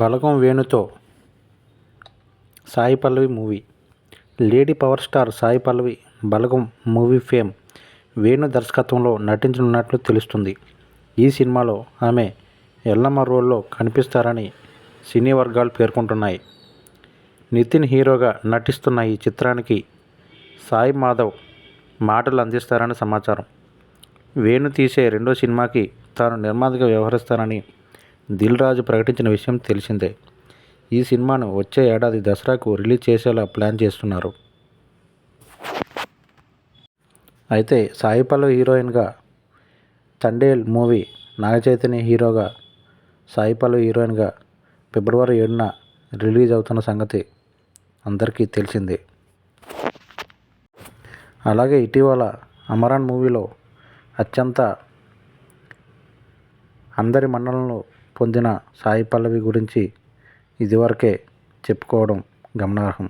బలగం వేణుతో Sai Pallavi movie. Lady power star Sai Pallavi Balagam movie fame Venu దర్శకత్వంలో నటించనున్నట్లు తెలుస్తుంది. ఈ సినిమాలో ఆమె ఎల్లమ్మ రోల్లో కనిపిస్తారని సినీ వర్గాలు పేర్కొంటున్నాయి. నితిన్ హీరోగా నటిస్తున్న ఈ చిత్రానికి సాయి మాధవ్ మాటలు అందిస్తారని సమాచారం. వేణు తీసే రెండో సినిమాకి తాను నిర్మాతగా వ్యవహరిస్తానని దిల్ రాజు ప్రకటించిన విషయం తెలిసిందే. ఈ సినిమాను వచ్చే ఏడాది దసరాకు రిలీజ్ చేసేలా ప్లాన్ చేస్తున్నారు. అయితే సాయి పల్లవి హీరోయిన్గా తండేల్ మూవీ నాగ చైతన్య హీరోగా సాయి పల్లవి హీరోయిన్గా ఫిబ్రవరి ఏడున రిలీజ్ అవుతున్న సంగతి అందరికీ తెలిసిందే. అలాగే ఇటీవల అమరాన్ మూవీలో అత్యంత అందరి మండలంలో పొందిన సాయి పల్లవి గురించి ఇదివరకే చెప్పుకోవడం గమనార్హం.